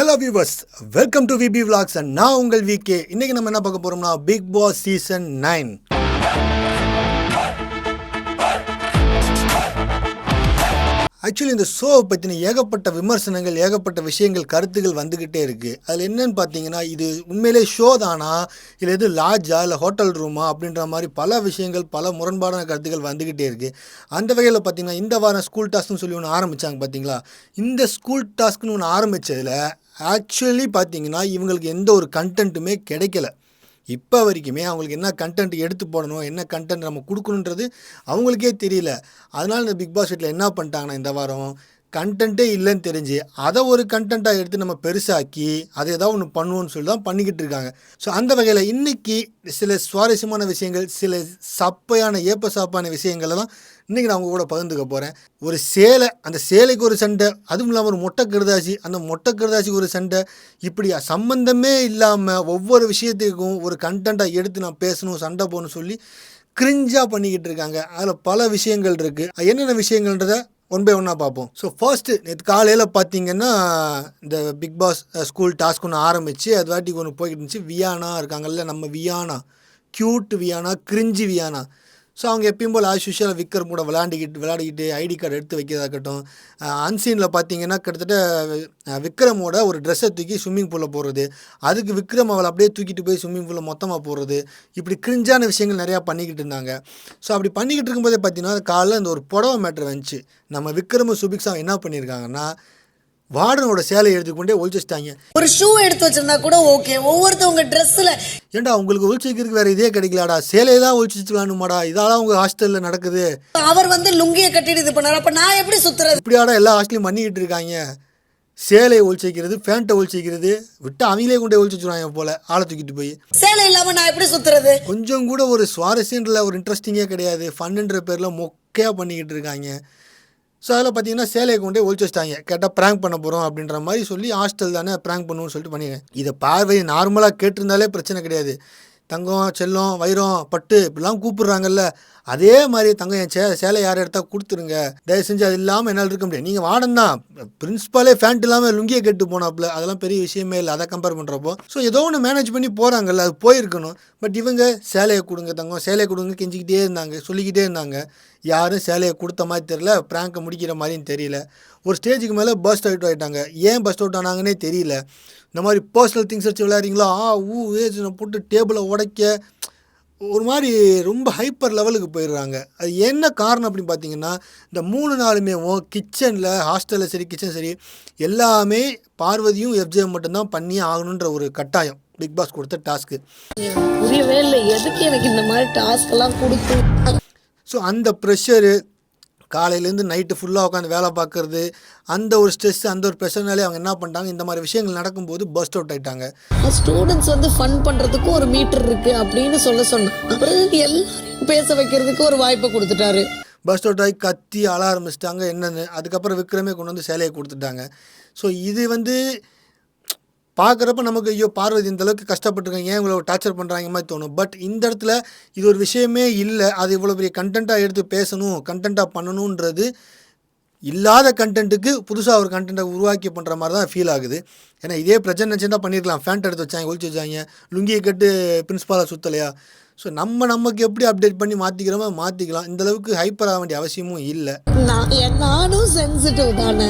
Hello viewers welcome to V P vlogs and நான் உங்கள் V K இன்னைக்கு நம்ம என்ன பார்க்க போறோம்னா Bigg Boss season nine actually இந்த ஷோவை பற்றின ஏகப்பட்ட விமர்சனங்கள் ஏகப்பட்ட விஷயங்கள் கருத்துகள் வந்துக்கிட்டே இருக்குது அதில் என்னென்னு பார்த்தீங்கன்னா இது உண்மையிலே ஷோ தானா? இல்லை எது லாட்ஜா இல்லை ஹோட்டல் ரூமா அப்படின்ற மாதிரி பல விஷயங்கள் பல முரண்பாடான கருத்துக்கள் வந்துக்கிட்டே இருக்குது அந்த வகையில் பார்த்தீங்கன்னா இந்த வாரம் ஸ்கூல் டாஸ்க்னு சொல்லி ஒன்று ஆரம்பித்தாங்க பார்த்தீங்களா இந்த ஸ்கூல் டாஸ்க்னு ஒன்று ஆரம்பித்ததில் ஆக்சுவலி பார்த்தீங்கன்னா இவங்களுக்கு எந்த ஒரு கண்டென்ட்டுமே கிடைக்கல. இப்போ வரைக்குமே அவங்களுக்கு என்ன கண்டென்ட் எடுத்து போடணும் என்ன கண்டென்ட் நம்ம கொடுக்கணுன்றது அவங்களுக்கே தெரியல. அதனால் இந்த பிக் பாஸ் வீட்டில் என்ன பண்ணிட்டாங்கன்னா இந்த வாரம் கண்டென்ட்டே இல்லைன்னு தெரிஞ்சு அதை ஒரு கண்டென்ட்டாக எடுத்து நம்ம பெருசாக்கி அதை ஏதாவது ஒன்று பண்ணுவோம்னு சொல்லி தான் பண்ணிக்கிட்டு இருக்காங்க. ஸோ அந்த வகையில் இன்றைக்கி சில சுவாரஸ்யமான விஷயங்கள் சில சப்பையான ஏப்ப சாப்பான விஷயங்களை தான் இன்றைக்கி நான் உங்கள் கூட பகிர்ந்துக்க போகிறேன் ஒரு சேலை அந்த சேலைக்கு ஒரு சண்டை அதுவும் இல்லாமல் ஒரு மொட்டை கருதாசி அந்த மொட்டை கருதாசிக்கு ஒரு சண்டை இப்படி சம்மந்தமே இல்லாமல் ஒவ்வொரு விஷயத்துக்கும் ஒரு கண்டென்ட்டாக எடுத்து நான் பேசணும் சண்டை போகணும்னு சொல்லி கிரிஞ்சாக பண்ணிக்கிட்டு இருக்காங்க. அதில் பல விஷயங்கள் இருக்குது என்னென்ன விஷயங்கள்ன்றத ஒன் பை ஒன்னாக பார்ப்போம். ஸோ ஃபர்ஸ்ட்டு நேற்று காலையில் பார்த்தீங்கன்னா இந்த பிக் பாஸ் ஸ்கூல் டாஸ்க் ஒன்று ஆரம்பித்து அது வாட்டிக்கு ஒன்று போய்கிட்டு இருந்துச்சு. வியானா இருக்காங்கல்ல நம்ம Viana cute Viana cringey Viana so அவங்க எப்பயும் போல் ஆஸ் யூஷுவல் விக்ரம் கூட விளையாடிக்கிட்டு விளையாடிக்கிட்டு ஐடி கார்டு எடுத்து வைக்கிறதாகட்டும் அன்சீனில் பார்த்தீங்கன்னா கிட்டத்தட்ட விக்ரமோட ஒரு ட்ரெஸ்ஸை தூக்கி ஸ்விம்மிங் பூலில் போடுறது. அதுக்கு விக்ரம் அவளை அப்படியே தூக்கிட்டு போய் ஸ்விம்மிங் பூலில் மொத்தமாக போடுறது. இப்படி கிரிஞ்சான விஷயங்கள் நிறையா பண்ணிக்கிட்டு இருந்தாங்க. ஸோ அப்படி பண்ணிக்கிட்டு இருக்கும்போதே பார்த்தீங்கன்னா காலைல இந்த ஒரு புடவை மேட்ரு வந்துச்சு. நம்ம விக்ரமும் சுபிக்ஸா என்ன பண்ணியிருக்காங்கன்னா வார்டனோட சேலையை எடுத்துக்கொண்டே ஒழிச்சு வச்சிட்டாங்க ஒரு ஷூ எடுத்து வச்சிருந்தா கூட ஓகே ஒவ்வொருத்தவங்க ட்ரெஸ்ஸில் ஏன்டா உங்களுக்கு ஒழிச்சு வைக்கிறதுக்கு வேறு இதே கிடைக்கலாடா. சேலையை தான் ஒழிச்சு வச்சுக்கலானுமாடா இதாலாம் உங்கள் ஹாஸ்டலில் நடக்குது. அவர் வந்து லுங்கியை கட்டிட்டு இது பண்ணாரு. அப்ப நான் எப்படி சுத்துறது? இப்படியாடா எல்லா ஹாஸ்டலையும் பண்ணிக்கிட்டு இருக்காங்க. சேலையை ஒழிச்சு வைக்கிறது ஃபேண்ட்டை ஒழிச்சு வைக்கிறது விட்டு அவங்களே கொண்டே ஒழிச்சு வச்சுருவாங்க போல. ஆளை தூக்கிட்டு போய். சேலை இல்லாம நான் எப்படி சுத்துறது? கொஞ்சம் கூட ஒரு சுவாரஸ்யன்ற ஒரு இன்ட்ரெஸ்டிங்கே கிடையாது. ஃபன்னுன்ற பேரில் மொக்கையாக பண்ணிக்கிட்டு இருக்காங்க. ஸோ அதில் பார்த்தீங்கன்னா சேலையை கொண்டே ஒழிச்சு வச்சிட்டாங்க. கேட்டால் ப்ராங்க் பண்ண போகிறோம் அப்படின்ற மாதிரி சொல்லி ஹாஸ்டல் தானே ப்ராங்க் பண்ணுவோம்னு சொல்லிட்டு பண்ணிடுறேன். இதை பார்வை நார்மலாக கேட்டிருந்தாலே பிரச்சனை கிடையாது. தங்கம் செல்லம் வைரம் பட்டு இப்படிலாம் கூப்பிடுறாங்கல்ல. அதே மாதிரி தங்கம் என் சே சேலை யார் எடுத்தால் கொடுத்துருங்க. தயவு செஞ்சு அது இல்லாமல் என்னால் இருக்க முடியாது. நீங்கள் வாடன் தான் பிரின்ஸ்பாலே ஃபேண்ட் இல்லாமல் லுங்கியை கெட்டு போனாப்புல அதெல்லாம் பெரிய விஷயமே இல்லை. அதை கம்பேர் பண்ணுறப்போ ஸோ ஏதோ ஒன்று மேனேஜ் பண்ணி போகிறாங்கல்ல அது போயிருக்கணும். பட் இவங்க சேலையை கொடுங்க தங்கம் சேலையை கொடுங்க கெஞ்சிக்கிட்டே இருந்தாங்க சொல்லிக்கிட்டே இருந்தாங்க. யாரும் சேலையை கொடுத்த மாதிரி தெரியல ப்ராங்கை முடிக்கிற மாதிரியும் தெரியல. ஒரு ஸ்டேஜுக்கு மேலே பஸ்ட் அவுட் ஆகிட்டாங்க ஏன் பஸ்ட் அவுட் ஆனாங்கன்னே தெரியல. இந்த மாதிரி பர்சனல் திங்ஸ் வச்சு விளையாடுறீங்களா? ஆ ஊ ஏஜ் போட்டு டேபிளை உடைக்க. ஒரு மாதிரி ரொம்ப ஹைப்பர் லெவலுக்கு போயிடுறாங்க. அது என்ன காரணம் அப்படின்னு பார்த்தீங்கன்னா இந்த மூணு நாளுமே கிச்சனில் ஹாஸ்டலில் சரி கிச்சன் சரி எல்லாமே பார்வதியும் எஃப்ஜே மட்டும்தான் பண்ணி ஆகணுன்ற ஒரு கட்டாயம். பிக் பாஸ் கொடுத்த டாஸ்க்கு புரியவே இல்லை. எதுக்கு எனக்கு இந்த மாதிரி டாஸ்க் எல்லாம் கொடுத்து? ஸோ அந்த ப்ரெஷரு காலையிலேருந்து நைட்டு ஃபுல்லாக உட்காந்து வேலை பார்க்குறது அந்த ஒரு ஸ்ட்ரெஸ் அந்த ஒரு ப்ரெஷர்னாலே அவங்க என்ன பண்ணிட்டாங்க இந்த மாதிரி விஷயங்கள் நடக்கும்போது பஸ்ட் அவுட் ஆயிட்டாங்க. ஸ்டூடெண்ட்ஸ் வந்து ஃபன் பண்றதுக்கு ஒரு மீட்டர் இருக்கு அப்படின்னு சொல்ல சொன்னேன் அப்புறம் எல்லாரையும் பேச வைக்கிறதுக்கு ஒரு வாய்ப்பை கொடுத்துட்டாரு. பஸ்ட் அவுட் ஆகி கத்தி அழ ஆரம்பிச்சிட்டாங்க என்னென்னு. அதுக்கப்புறம் விக்ரமே கொண்டு வந்து சேலையை கொடுத்துட்டாங்க. ஸோ இது வந்து பார்க்குறப்ப நமக்கு ஐயோ பார்வதி இந்த அளவுக்கு கஷ்டப்பட்டுருக்காங்க ஏன் இவ்வளோ டார்ச்சர் பண்ணுறாங்க மாதிரி தோணும். பட் இந்த இடத்துல இது ஒரு விஷயமே இல்லை. அது இவ்வளோ பெரிய கண்டென்ட்டாக எடுத்து பேசணும் கண்டென்ட்டாக பண்ணணுன்றது இல்லாத கண்டென்ட்டுக்கு புதுசாக ஒரு கண்டென்ட்டை உருவாக்கி பண்ணுற மாதிரி தான் ஃபீல் ஆகுது. ஏன்னா இதே பிரச்சனை நினச்சிருந்தா பண்ணியிருக்கலாம் ஃபேண்ட் எடுத்து வச்சாங்க ஒழிச்சு வச்சாங்க லுங்கியை கட்டு பிரின்ஸ்பாலை சுற்றலையா ஸோ நம்ம நமக்கு எப்படி அப்டேட் பண்ணி மாற்றிக்கிறோமோ மாற்றிக்கலாம் இந்த அளவுக்கு ஹைப்பர் ஆக வேண்டிய அவசியமும் இல்லை. நான் நானும் சென்சிட்டிவ் தானே?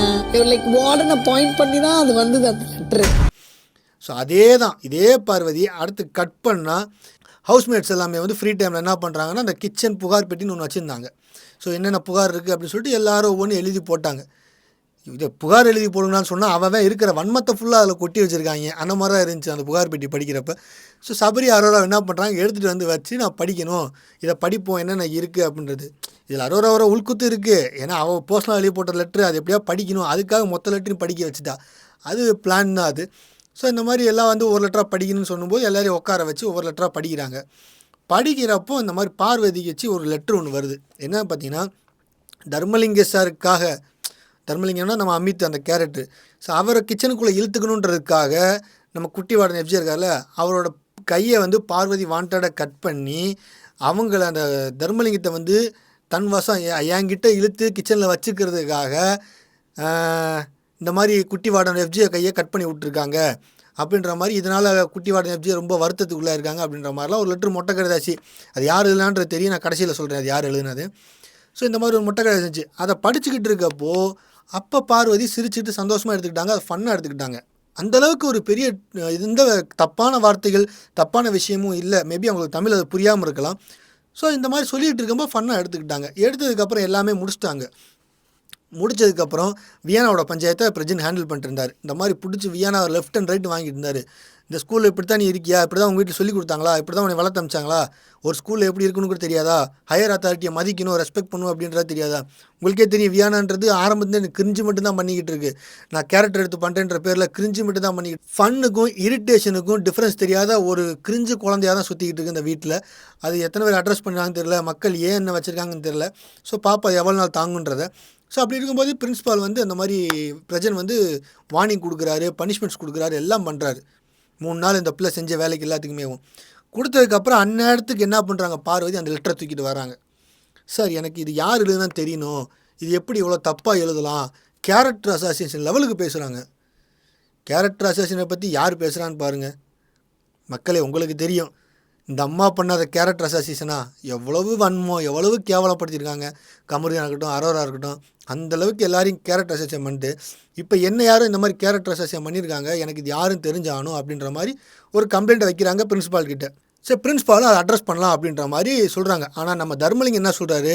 லைக் வார்டனை பாயிண்ட் பண்ணி தான் அது வந்து அந்த லெட்ரு ஸோ அதே தான் இதே பார்வதி அடுத்து கட் பண்ணால் ஹவுஸ்மேட்ஸ் எல்லாமே வந்து ஃப்ரீ டைமில் என்ன பண்ணுறாங்கன்னா அந்த கிச்சன் புகார் பெட்டின்னு ஒன்று வச்சுருந்தாங்க. ஸோ என்னென்ன புகார் இருக்குது அப்படின்னு சொல்லிட்டு எல்லாரும் ஒவ்வொன்றும் எழுதி போட்டாங்க. இதை புகார் எழுதி போடுங்கன்னு சொன்னால் அவன் இருக்கிற வன்மத்தை ஃபுல்லாக அதில் கொட்டி வச்சுருக்காங்க. அந்த மாதிரி தான் இருந்துச்சு அந்த புகார் பெட்டி படிக்கிறப்ப. ஸோ சபரி அரோரா என்ன பண்ணுறாங்க எடுத்துகிட்டு வந்து வச்சு நான் படிக்கணும். இதை படிப்போம். என்னென்ன இருக்குது அப்படின்றது. இதில் அரோராவோட உள்குத்து இருக்குது ஏன்னா அவள் பர்சனல் எழுதி போட்ட லெட்ரு அது எப்படியா படிக்கணும். அதுக்காக மொத்த லெட்டரையும் படிக்க வச்சுட்டா. அது பிளான் தான் அது. ஸோ இந்த மாதிரி எல்லாம் வந்து ஒரு லெட்டராக படிக்கணும்னு சொல்லும்போது எல்லாரையும் உட்கார வச்சு ஒவ்வொரு லெட்டராக படிக்கிறாங்க. படிக்கிறப்போ இந்த மாதிரி பார்வதிக்கு வச்சு ஒரு லெட்ரு ஒன்று வருது. என்ன பார்த்தீங்கன்னா தர்மலிங்க சாருக்காக தர்மலிங்கம்னா நம்ம அமித் அந்த கேரக்டர் ஸோ அவரை கிச்சனுக்குள்ளே இழுத்துக்கணுன்றதுக்காக நம்ம குட்டி வாடன் எஃப்ஜி இருக்கார்ல அவரோட கையை வந்து பார்வதி வாண்டடாக கட் பண்ணி அவங்கள அந்த தர்மலிங்கத்தை வந்து தன் வசம் என்கிட்ட இழுத்து கிச்சனில் வச்சுக்கிறதுக்காக இந்த மாதிரி குட்டி வாடன் எஃப்ஜியை கையை கட் பண்ணி விட்ருக்காங்க அப்படின்ற மாதிரி இதனால் குட்டி வாடன் எஃப்ஜி ரொம்ப வருத்தத்துக்குள்ளே இருக்காங்க அப்படின்ற மாதிரிலாம் ஒரு லெட்ரு மொட்டை கடிதாச்சு அது யார் எழுதுனான்றது தெரியும். நான் கடைசியில் சொல்கிறேன் அது யார் எழுதுனது. ஸோ இந்த மாதிரி ஒரு மொட்டை கதை இருந்துச்சு. அதை படிச்சுக்கிட்டு இருக்கப்போ அப்போ பார்வதி சிரிச்சிட்டு சந்தோஷமாக எடுத்துக்கிட்டாங்க. அதை ஃபன்னாக எடுத்துக்கிட்டாங்க. அந்த அளவுக்கு ஒரு பெரிய இந்த தப்பான வார்த்தைகள் தப்பான விஷயமும் இல்லை. மேபி அவங்களுக்கு தமிழ் அது புரியாமல் இருக்கலாம். ஸோ இந்த மாதிரி சொல்லிகிட்டு இருக்கும்போது ஃபன்னாக எடுத்துக்கிட்டாங்க. எடுத்ததுக்கப்புறம் எல்லாமே முடிச்சிட்டாங்க. முடிச்சதுக்கப்புறம் வியானாவோட பஞ்சாயத்தை பிரஜன் ஹேண்டில் பண்ணிட்டு இருந்தார் இந்த மாதிரி பிடிச்சி வியானா லெஃப்ட் அண்ட் ரைட் வாங்கிட்டு இருந்தார் இந்த ஸ்கூலில் இப்படி தான் நீ இருக்கியா? இப்படி தான் உங்கள் வீட்டில் சொல்லி கொடுத்தாங்களா? இப்படி தான் உன்னை வளர்த்து அமிச்சாங்களா ஒரு ஸ்கூலில் எப்படி இருக்குன்னு கூட தெரியாதா? ஹையர் அத்தாரிட்டியை மதிக்கணும் ரெஸ்பெக்ட் பண்ணணும் அப்படின்றது தெரியாதா? உங்களுக்கே தெரியும் வியானான்றது ஆரம்பத்துலேருந்து எனக்கு கிரிஞ்சு மட்டும் தான் பண்ணிக்கிட்டு இருக்கு. நான் கேரக்டர் எடுத்து பண்ணுறேன்ற பேரில் கிரிஞ்சு மட்டும் தான் பண்ணிக்கிட்டு ஃபன்னுக்கும் இரிட்டேஷனுக்கும் டிஃப்ரென்ஸ் தெரியாத ஒரு கிரிஞ்சு குழந்தையாக தான் சுற்றிக்கிட்டு இருக்கு இந்த வீட்டில். அது எத்தனை பேர் அட்ரஸ் பண்ணுறாங்கன்னு தெரியல. மக்கள் ஏன் என்ன வச்சுருக்காங்கன்னு தெரியல. ஸோ பாப்பா எவ்வளோ நாள் தாங்குன்றதை ஸோ அப்படி இருக்கும்போது பிரின்ஸ்பால் வந்து அந்த மாதிரி பிரஜன் வந்து வார்னிங் கொடுக்குறாரு பனிஷ்மெண்ட்ஸ் கொடுக்குறாரு எல்லாம் பண்ணுறாரு மூணு நாள் இந்த பிள்ளை செஞ்ச வேலைக்கு எல்லாத்துக்குமே கொடுத்ததுக்கப்புறம் அந்நேரத்துக்கு என்ன பண்ணுறாங்க பார்வதி அந்த லெட்டரை தூக்கிட்டு வராங்க. சார் எனக்கு இது யார் எழுதுனா தெரியணும்? இது எப்படி இவ்வளோ தப்பாக எழுதலாம்? கேரக்டர் அசோசியேஷன் லெவலுக்கு பேசுகிறாங்க கேரக்டர் அசோசியேஷனை பற்றி யார் பேசுகிறான்னு பாருங்கள் மக்களே உங்களுக்கு தெரியும். இந்த அம்மா பண்ணாத கேரக்டர் அசோசியேஷனா எவ்வளவு வன்மோ எவ்வளவு கேவலப்படுத்தியிருக்காங்க. கமரியா இருக்கட்டும் அரோரா இருக்கட்டும் அந்த அளவுக்கு எல்லாரையும் கேரக்டர் அசோசியம் பண்ணிட்டு இப்போ என்ன யாரும் இந்த மாதிரி கேரக்டர் அசோசியம் பண்ணியிருக்காங்க? எனக்கு இது யாரும் தெரிஞ்சானோ? அப்படின்ற மாதிரி ஒரு கம்ப்ளைண்ட் வைக்கிறாங்க பிரின்ஸிபால் கிட்ட. சரி பிரின்ஸ்பாலும் அதை அட்ரஸ் பண்ணலாம் அப்படின்ற மாதிரி சொல்கிறாங்க ஆனால் நம்ம தர்மலிங்கம் என்ன சொல்கிறாரு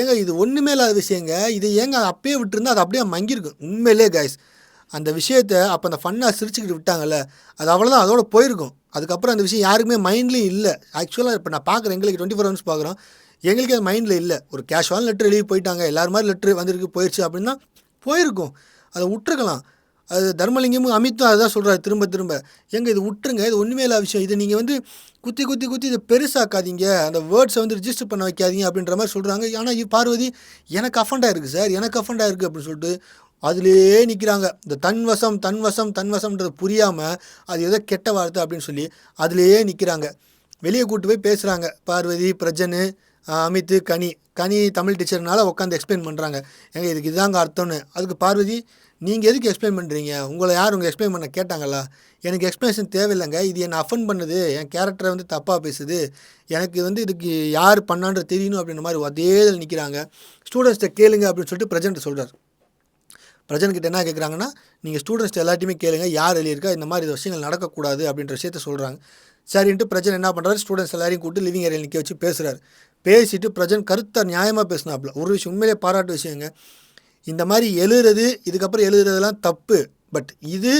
ஏங்க இது ஒன்றுமே இல்லாத விஷயங்க. இது ஏங்க அப்பயே விட்டுருந்தா அது அப்படியே மங்கியிருக்கும். உண்மையிலே கைஸ் அந்த விஷயத்தை அப்போ அந்த ஃபன்னாக சிரிச்சுக்கிட்டு விட்டாங்கல்ல அது அவ்வளோதான் அதோட போயிருக்கும். அதுக்கப்புறம் அந்த விஷயம் யாருக்குமே மைண்ட்லேயும் இல்லை. ஆக்சுவலாக இப்போ நான் பார்க்குறேன் எங்களுக்கு டுவெண்ட்டி ஃபோர் ஹவர்ஸ் பார்க்குறோம் எங்களுக்கு அது மைண்டில் இல்லை. ஒரு கேஷுவல் லெட்டர் எழுதி போயிட்டாங்க. எல்லார் மாதிரி லெட்ரு வந்திருக்கு போயிடுச்சு அப்படின்னா போயிருக்கும். அதை விட்டுருக்கலாம். அது தர்மலிங்கமும் அமித்தும் அதுதான் சொல்கிறாரு திரும்ப திரும்ப. எங்கே இது விட்டுருங்க. இது ஒன்றுமே இல்லாத விஷயம். இதை நீங்கள் வந்து குத்தி குத்தி குத்தி இதை பெருசாக்காதீங்க. அந்த வேர்ட்ஸை வந்து ரிஜிஸ்டர் பண்ண வைக்காதீங்க அப்படின்ற மாதிரி சொல்கிறாங்க ஆனால் பார்வதி எனக்கு அஃபண்டாக இருக்குது சார் எனக்கு அஃபண்டாக இருக்குது அப்படின்னு சொல்லிட்டு அதிலேயே நிற்கிறாங்க இந்த தன்வசம் தன்வசம் தன்வசம்ன்றது புரியாமல் அது ஏதோ கெட்ட வார்த்தை அப்படின்னு சொல்லி அதிலேயே நிற்கிறாங்க வெளியே கூட்டு போய் பேசுகிறாங்க பார்வதி பிரஜனு அமித் அமித்து கனி. கனி தமிழ் டீச்சர்னால உட்காந்து எக்ஸ்பிளைன் பண்ணுறாங்க ஏங்க இதுக்கு இதுதாங்க அர்த்தம்னு. அதுக்கு பார்வதி நீங்கள் எதுக்கு எக்ஸ்பிளைன் பண்ணுறீங்க உங்களை யார் உங்கள் எக்ஸ்பிளைன் பண்ண கேட்டாங்களா? எனக்கு எக்ஸ்ப்ளனேஷன் தேவையில்லைங்க. இது என்னை அஃபன் பண்ணுது? என் கேரக்டரை வந்து தப்பாக பேசுது. எனக்கு வந்து இதுக்கு யார் பண்ணான்ற தெரியணும் அப்படின்ற மாதிரி அதே இதில் நிற்கிறாங்க ஸ்டூடெண்ட்ஸ்கிட்ட கேளுங்க அப்படின்னு சொல்லிட்டு பிரசன்ட் சொல்கிறார் பிரஜன்கிட்ட என்ன கேட்குறாங்கன்னா நீங்கள் ஸ்டூடெண்ட்ஸ் எல்லாத்தையுமே கேளுங்க யார் எழுதியிருக்கா இந்த மாதிரி விஷயங்கள் நடக்கக்கூடாது அப்படின்ற விஷயத்த சொல்கிறாங்க சரின்ட்டு பிரஜன் என்ன பண்ணுறாரு ஸ்டூடெண்ட்ஸ் எல்லாரையும் கூப்பிட்டு லிவிங் ஏரியா நிற்க வச்சு பேசுகிறாரு பேசிட்டு பிரஜன் கருத்தை நியாயமாக பேசினாப்புல. ஒரு விஷயம் உண்மையிலே பாராட்டு விஷயங்க. இந்த மாதிரி எழுதுறது இதுக்கப்புறம் எழுதுறதுலாம் தப்பு. பட் இது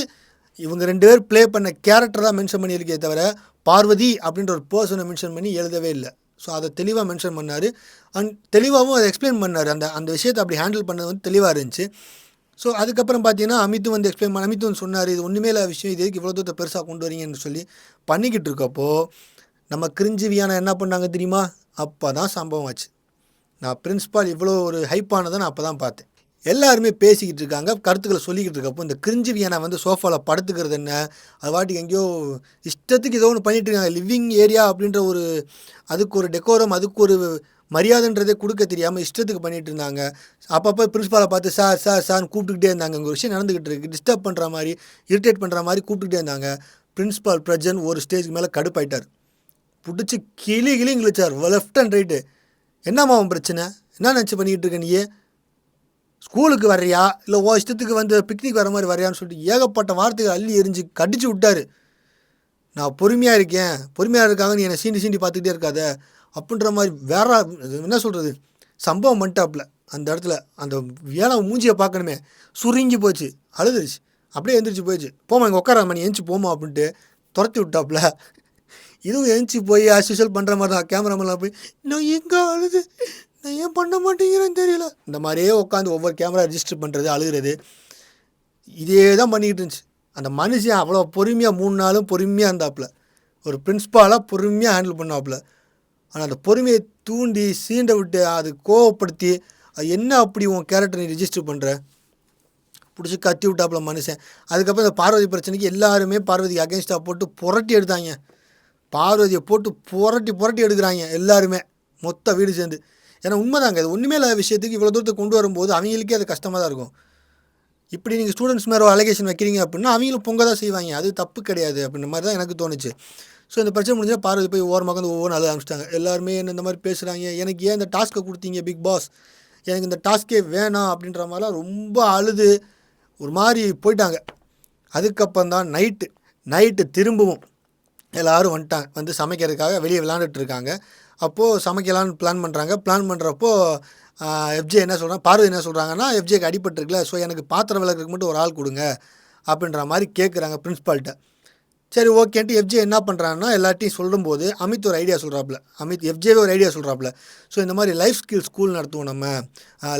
இவங்க ரெண்டு பேர் ப்ளே பண்ண கேரக்டர் தான் மென்ஷன் பண்ணியிருக்கே தவிர பார்வதி அப்படின்ற ஒரு பர்சனை மென்ஷன் பண்ணி எழுதவே இல்லை. ஸோ அதை தெளிவாக மென்ஷன் பண்ணார். அண்ட் தெளிவாகவும் அதை எக்ஸ்பிளைன் பண்ணார். அந்த அந்த விஷயத்தை அப்படி ஹேண்டில் பண்ணது வந்து தெளிவாக இருந்துச்சு. ஸோ அதுக்கப்புறம் பார்த்தீங்கன்னா அமித்து வந்து எக்ஸ்பிளைன் பண்ண அமித்து வந்து சொன்னார் இது ஒன்றுமே இல்லை விஷயம் இது எதுக்கு இவ்வளோ தூரத்தை பெருசாக கொண்டு வரீங்கன்னு சொல்லி பண்ணிக்கிட்டு இருக்கப்போ நம்ம கிரிஞ்சிவியான என்ன பண்ணாங்க தெரியுமா? அப்போ தான் சம்பவம் ஆச்சு. நான் பிரின்ஸ்பால் இவ்வளோ ஒரு ஹைப்பானதை நான் அப்போ தான் பார்த்தேன். எல்லாருமே பேசிக்கிட்டு இருக்காங்க கருத்துக்களை சொல்லிக்கிட்டு இருக்கப்போ இந்த கிரிஞ்சு வியானா வந்து சோஃபாவில் படுத்துக்கிறது என்ன? அது வாட்டிக்கு எங்கேயோ இஷ்டத்துக்கு ஏதோ ஒன்று பண்ணிகிட்டு இருக்காங்க லிவிங் ஏரியா அப்படின்ற ஒரு அதுக்கு ஒரு டெக்கோரம் அதுக்கு ஒரு மரியாதைன்றதே கொடுக்க தெரியாமல் இஷ்டத்துக்கு பண்ணிகிட்டு இருந்தாங்க. அப்பப்போ பிரின்ஸ்பாலை பார்த்து சார் சார் சார்னு கூப்பிட்டுக்கிட்டே இருந்தாங்க. இங்கே ஒரு விஷயம் நடந்துக்கிட்டு இருக்கு. டிஸ்டர்ப் பண்ணுற மாதிரி இரிட்டேட் பண்ணுற மாதிரி கூப்பிட்டுக்கிட்டே இருந்தாங்க. பிரின்ஸ்பால் பிரஜன் ஒரு ஸ்டேஜ்க்கு மேலே கடுப்பாயிட்டார். பிடிச்சி கிளி கிளி கிழிச்சார். லெஃப்ட் அண்ட் ரைட்டு என்னம்மா அவன் பிரச்சனை? என்ன நினச்சி பண்ணிக்கிட்டு இருக்க நீயே? ஸ்கூலுக்கு வர்றியா? இல்லை ஓ இஷ்டத்துக்கு வந்து பிக்னிக் வர மாதிரி வரையான்னு சொல்லிட்டு ஏகப்பட்ட வார்த்தைகள் அள்ளி எரிஞ்சு கடிச்சு விட்டாரு. நான் பொறுமையாக இருக்கேன். பொறுமையாக இருக்காங்க நீ என்னை சீண்டி சீண்டி பார்த்துக்கிட்டே இருக்காத. அப்படின்ற மாதிரி வேற என்ன சொல்கிறது சம்பவம் பண்ணிட்டாப்புல. அந்த இடத்துல அந்த வேலை மூஞ்சியை பார்க்கணுமே. சுருங்கி போச்சு. அழுதுருச்சு. அப்படியே எந்திரிச்சு போயிடுச்சு. போமா இங்கே உட்காராம நீ எந்திச்சு போமா அப்படின்ட்டு துரத்தி விட்டாப்புல. இதுவும் எந்திச்சு போய் அசிஷல் பண்ணுற மாதிரி தான். கேமராமெல்லாம் போய் நான் எங்கே அழுது? நான் ஏன் பண்ண மாட்டேங்கிறேன்னு தெரியல. இந்த மாதிரியே உட்காந்து ஒவ்வொரு கேமரா ரெஜிஸ்டர் பண்ணுறது அழுகிறது. இதே தான் பண்ணிக்கிட்டு இருந்துச்சு. அந்த மனுஷன் அவ்வளோ பொறுமையாக மூணு நாளும் பொறுமையாக இருந்தாப்புல. ஒரு பிரின்ஸ்பாலாக பொறுமையாக ஹேண்டில் பண்ணாப்புல. ஆனால் அந்த பொறுமையை தூண்டி சீண்டை விட்டு அது கோவப்படுத்தி அது என்ன அப்படி உன் கேரக்டர் நீ ரிஜிஸ்டர் பண்ணுற பிடிச்சி கத்தி விட்டாப்புல மனுஷன். அதுக்கப்புறம் இந்த பார்வதி பிரச்சனைக்கு எல்லாருமே பார்வதிக்கு அகேன்ஸ்டாக போட்டு புரட்டி எடுத்தாங்க. பார்வதியை போட்டு புரட்டி புரட்டி எடுக்கிறாங்க எல்லாருமே. மொத்த வீடு சேர்ந்து. ஏன்னா உண்மைதாங்க. அது ஒன்றுமே இல்லாத விஷயத்துக்கு இவ்வளோ தூரத்தை கொண்டு வரும்போது அவங்களுக்கே அது கஷ்டமாக தான் இருக்கும். இப்படி நீங்கள் ஸ்டூடெண்ட்ஸ் மேலே அலகேஷன் வைக்கிறீங்க அப்படின்னா அவங்களும் பொங்க தான் செய்வாங்க. அது தப்பு கிடையாது அப்படின்ற மாதிரி தான் எனக்கு தோணுச்சு. ஸோ இந்த பிரச்சனை முடிஞ்சால் பார்வதி போய் ஓரமாக வந்து ஒவ்வொரு அழுக ஆரம்பிச்சிட்டாங்க. எல்லாருமே என்ன இந்த மாதிரி பேசுகிறாங்க எனக்கு ஏன் இந்த டாஸ்க்கை கொடுத்தீங்க பிக் பாஸ் எனக்கு இந்த டாஸ்க்கே வேணாம் அப்படின்ற மாதிரிலாம் ரொம்ப அழுது. ஒரு மாதிரி போயிட்டாங்க. அதுக்கப்புறம் தான் நைட்டு நைட்டு திரும்பவும் எல்லாரும் வந்துட்டாங்க. வந்து சமைக்கிறதுக்காக வெளியே விளாண்டுட்டு இருக்காங்க. அப்போது சமைக்கலான்னு பிளான் பண்ணுறாங்க பிளான் பண்ணுறப்போ எஃப்ஜே என்ன சொல்கிறாங்க பார்வதி என்ன சொல்கிறாங்கன்னா எஃப்ஜேக்கு அடிபட்டுருக்குல ஸோ எனக்கு பாத்திரம் விளக்குறதுக்கு மட்டும் ஒரு ஆள் கொடுங்க அப்படின்ற மாதிரி கேட்குறாங்க பிரின்ஸ்பால்கிட்ட சரி ஓகேன்ட்டு எஃப்ஜே என்ன பண்ணுறான்னா எல்லாத்தையும் சொல்லும்போது அமித் ஒரு ஐடியா சொல்கிறாப்புல அமித் எஃப்ஜேவே ஒரு ஐடியா சொல்கிறாப்புல ஸோ இந்த மாதிரி லைஃப் ஸ்கில் ஸ்கூல் நடத்துவோம் நம்ம.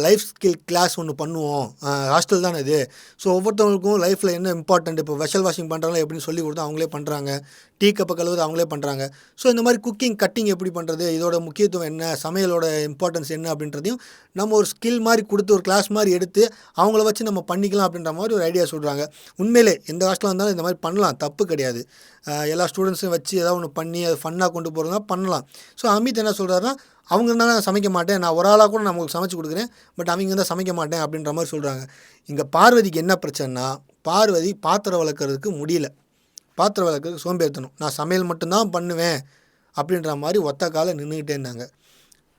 லைஃப் ஸ்கில் கிளாஸ் ஒன்று பண்ணுவோம். ஹாஸ்டல் தானே இது. ஸோ ஒவ்வொருத்தவங்களுக்கும் லைஃப்பில் என்ன இம்பார்ட்டண்ட் இப்போ வெஷல் வாஷிங் பண்ணுறாங்களோ எப்படின்னு சொல்லி கொடுத்து அவங்களே பண்ணுறாங்க டீ கப்பை கழுவுறது அவங்களே பண்ணுறாங்க ஸோ இந்த மாதிரி குக்கிங் கட்டிங் எப்படி பண்ணுறது இதோட முக்கியத்துவம் என்ன சமையலோட இம்பார்ட்டன்ஸ் என்ன அப்படின்றதையும் நம்ம ஒரு ஸ்கில் மாதிரி கொடுத்து ஒரு கிளாஸ் மாதிரி எடுத்து அவங்கள வச்சு நம்ம பண்ணிக்கலாம் அப்படின்ற மாதிரி ஒரு ஐடியா சொல்கிறாங்க உண்மையிலே எந்த ஹாஸ்டலாக இருந்தாலும் இந்த மாதிரி பண்ணலாம் தப்பு கிடையாது. ஆஹ் எல்லா ஸ்டூடெண்ட்ஸும் வச்சு ஏதாவது ஒன்று பண்ணி அதை ஃபன்னாக கொண்டு போகிறதா பண்ணலாம். ஸோ அமித் என்ன சொல்கிறாருன்னா அவங்க இருந்தால் நான் சமைக்க மாட்டேன். நான் ஒரு ஆளாக கூட நான் உங்களுக்கு சமைச்சு கொடுக்குறேன். பட் அவங்க இருந்தால் சமைக்க மாட்டேன். அப்படின்ற மாதிரி சொல்கிறாங்க இங்கே பார்வதிக்கு என்ன பிரச்சனைனா பார்வதி பாத்திரம் வளர்க்குறதுக்கு முடியல. பாத்திரம் வளர்க்குறதுக்கு சோம்பேறித்தனம் நான் சமையல் மட்டும்தான் பண்ணுவேன். அப்படின்ற மாதிரி ஒத்த காலை நின்றுக்கிட்டே இருந்தாங்க.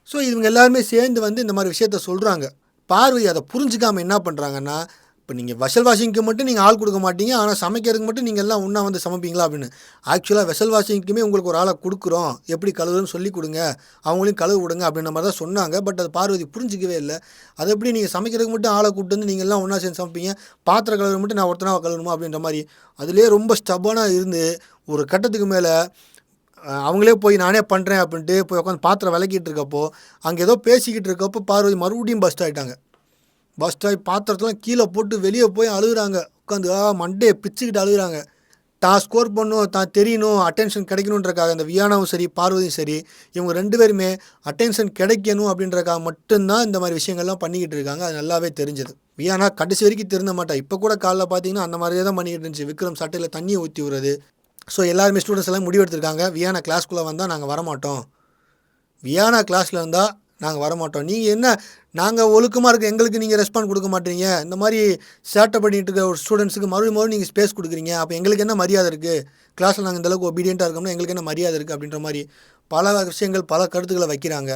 ஸோ இவங்க எல்லாருமே சேர்ந்து வந்து இந்த மாதிரி விஷயத்த சொல்கிறாங்க பார்வதி அதை புரிஞ்சுக்காமல் என்ன பண்ணுறாங்கன்னா இப்போ நீங்கள் வெசல் வாஷிங்க்கு மட்டும் நீங்கள் ஆள் கொடுக்க மாட்டீங்க. ஆனால் சமைக்கிறதுக்கு மட்டும் நீங்கள் எல்லாம் ஒன்றா வந்து சமைப்பீங்களா அப்படின்னு. ஆக்சுவலாக வெசல் வாஷிங்க்குமே உங்களுக்கு ஒரு ஆளை கொடுக்குறோம். எப்படி கழுவுன்னு சொல்லி கொடுங்க. அவங்களையும் கழுவு விடுங்க அப்படின்ற மாதிரி தான் சொன்னாங்க. பட் அது பார்வதி புரிஞ்சிக்கவே இல்லை. அது எப்படி நீங்கள் சமைக்கிறதுக்கு மட்டும் ஆளை கூப்பிட்டு வந்து நீங்கள் எல்லாம் ஒன்றா சேர்ந்து சமைப்பீங்க? பாத்திர கழுவு மட்டும் நான் ஒருத்தனாக கழுவணுமா அப்படின்ற மாதிரி. அதுலேயே ரொம்ப ஸ்டப்பானாக இருந்து ஒரு கட்டத்துக்கு மேலே அவங்களே போய் நானே பண்ணுறேன் அப்படின்ட்டு போய் உட்காந்து பாத்திரம் விளக்கிட்டு இருக்கப்போ அங்கே ஏதோ பேசிக்கிட்டு இருக்கப்போ பார்வதி மறுபடியும் பஸ்ட் ஆகிட்டாங்க பஸ் ஆகி பாத்திரத்தெல்லாம் கீழே போட்டு வெளியே போய் அழுகுறாங்க. உட்காந்து ஆ பிச்சுக்கிட்டு அழுகுறாங்க. தான் ஸ்கோர் பண்ணணும் தான் தெரியணும் அட்டென்ஷன் கிடைக்கணுன்றக்காக அந்த வியானாவும் சரி பார்வதியும் சரி இவங்க ரெண்டு பேருமே அட்டென்ஷன் கிடைக்கணும் அப்படின்றக்காக மட்டும்தான் இந்த மாதிரி விஷயங்கள்லாம் பண்ணிக்கிட்டு இருக்காங்க. அது நல்லாவே தெரிஞ்சது. வியானா கடைசி வரைக்கும் திருந்த மாட்டா. இப்போ கூட காலைல பார்த்தீங்கன்னா அந்த மாதிரியே தான் பண்ணிக்கிட்டு இருந்துச்சு. விக்ரம் சட்டையில் தண்ணியை ஊற்றி விடுறது. ஸோ எல்லாருமே ஸ்டூடெண்ட்ஸ் எல்லாம் முடிவெடுத்திருக்காங்க வியானா கிளாஸ்க்குள்ளே வந்தால் நாங்கள் வரமாட்டோம். வியானா கிளாஸில் இருந்தால் நாங்கள் வரமாட்டோம். நீங்கள் என்ன நாங்கள் ஒழுக்கமாக இருக்க எங்களுக்கு நீங்கள் ரெஸ்பாண்ட் கொடுக்க மாட்டீங்க. இந்த மாதிரி சேட்டை பண்ணிட்டு இருக்க ஒரு ஸ்டூடெண்ட்ஸுக்கு மறுபடியும் மறுபடியும் நீங்கள் ஸ்பேஸ் கொடுக்குறீங்க. அப்போ எங்களுக்கு என்ன மரியாதை இருக்குது கிளாஸில் நாங்கள் இந்தளவுக்கு ஒபீடியண்ட்டாக இருக்கோம்னா எங்களுக்கு என்ன மரியாதை இருக்குது அப்படின்ற மாதிரி பல விஷயங்கள் பல கருத்துக்களை வைக்கிறாங்க.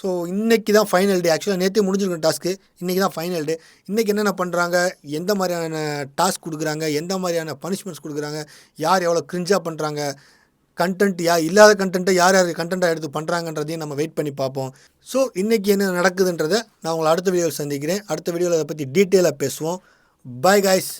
ஸோ இன்றைக்கி தான் ஃபைனல் டே ஆக்சுவலாக நேற்றே முடிஞ்சிருக்கும் டாஸ்க்கு இன்றைக்கி தான் ஃபைனல் டே இன்றைக்கி என்னென்ன பண்ணுறாங்க எந்த மாதிரியான டாஸ்க் கொடுக்குறாங்க? எந்த மாதிரியான பனிஷ்மெண்ட்ஸ் கொடுக்குறாங்க? யார் எவ்வளோ கிரிஞ்சாக பண்ணுறாங்க கண்டென்ட் யா இல்லாத கண்டென்ட்டை யார் யார் கண்டென்ட்டாக எடுத்து பண்ணுறாங்கன்றதையும் நம்ம வெயிட் பண்ணி பார்ப்போம். ஸோ இன்றைக்கி என்ன நடக்குதுன்றதை நான் உங்களை அடுத்த வீடியோவில் சந்திக்கிறேன். அடுத்த வீடியோவில் அதை பற்றி டீட்டெயிலாக பேசுவோம். Bye guys